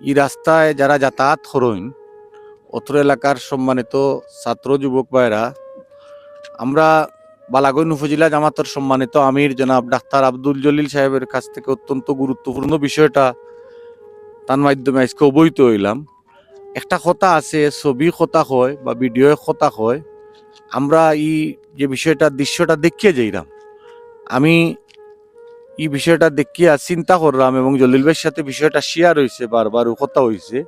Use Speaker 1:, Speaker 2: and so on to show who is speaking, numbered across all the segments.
Speaker 1: এই রাস্তায় যারা যাতায়াত করেন, অত্র এলাকার সম্মানিত ছাত্র, যুবক ভাইরা আমরা বালাগঞ্জ উপজেলা জামাতের সম্মানিত আমির জনাব ডাক্তার আব্দুল জলিল সাহেবের কাছ থেকে অত্যন্ত গুরুত্বপূর্ণ বিষয়টা তার মাধ্যমে আজকে অবহিত হইলাম। একটা কথা আছে, ছবি কথা হয় বা ভিডিও কথা হয়, আমরা এই যে বিষয়টা দৃশ্যটা দেখিয়ে যাইলাম। আমি এই বিষয়টা দেখিয়া চিন্তা করলাম এবং জলিল ভাইয়ের সাথে বিষয়টা শেয়ার হয়েছে বারবার কথা হয়েছে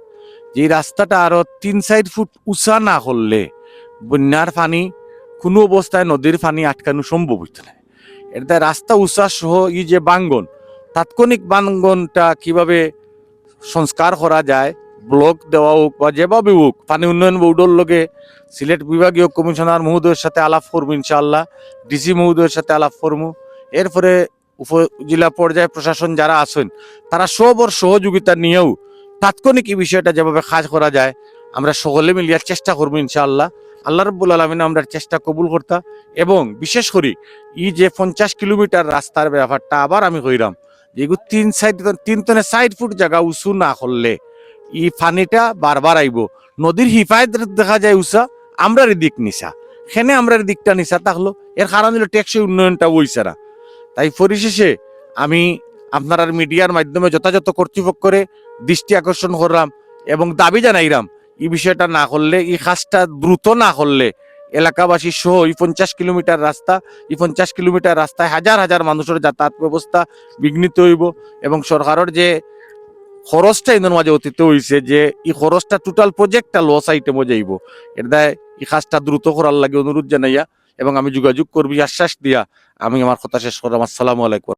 Speaker 1: যে রাস্তাটা আরও তিন চার ফুট উঁচা না করলে বন্যার পানি কোনো অবস্থায় নদীর পানি আটকানো সম্ভব হইতো না। এটা রাস্তা উঁচা সহ এই যে বাঙ্গন, তাৎক্ষণিক বাঙ্গনটা কীভাবে সংস্কার করা যায়, ব্লক দেওয়া হোক বা যেভাবে হোক, পানি উন্নয়ন বোর্ডের লগে সিলেট বিভাগীয় কমিশনার মহোদয়ের সাথে আলাপ করব ইনশাআল্লাহ, ডিসি মহোদয়ের সাথে আলাপ করব। এরপরে উপজেলা পর্যায়ে প্রশাসন যারা আছেন, তারা সবর সহযোগিতা নিয়েও তাৎক্ষণিক এই বিষয়টা যেভাবে কাজ করা যায়, আমরা সকলে মিলিয়ে চেষ্টা করব ইনশাআল্লাহ। আল্লাহ রব্বুল আলমিন আমরা চেষ্টা কবুল করতা এবং বিশেষ করে এই যে পঞ্চাশ কিলোমিটার রাস্তার ব্যাপারটা আবার আমি কইরাম, যে এগুলো তিন সাইড, তিন তনে ষাট ফুট জায়গা উঁচু না করলে ই পানিটা বারবার আইব। নদীর হিফায়ত দেখা যায় উষা আমরার দিক নিশা সেনে আমরার দিকটা নিশা থাকল এর কারণ হলো টেকসই উন্নয়নটা হইছে না। তাই পরিশেষে আমি আপনার মিডিয়ার মাধ্যমে যথাযথ কর্তৃপক্ষরে দৃষ্টি আকর্ষণ করলাম এবং দাবি জানাইলাম, এই বিষয়টা না করলে, এই কাজটা দ্রুত না করলে এলাকাবাসী সহ এই পঞ্চাশ কিলোমিটার রাস্তা, এই পঞ্চাশ কিলোমিটার রাস্তায় হাজার হাজার মানুষের যাতায়াত ব্যবস্থা বিঘ্নিত হইব এবং সরকারের যে খরচটা ইন্ধন মাঝে অতীত হয়েছে যে এই খরচটা টোটাল প্রজেক্টটা লস আইটেমও যাইব। এর দায় এই কাজটা দ্রুত করার লাগে অনুরোধ জানাইয়া এবং আমি যোগাযোগ করবি আশ্বাস দিয়া আমি আমার কথা শেষ করলাম। আসসালামু আলাইকুম।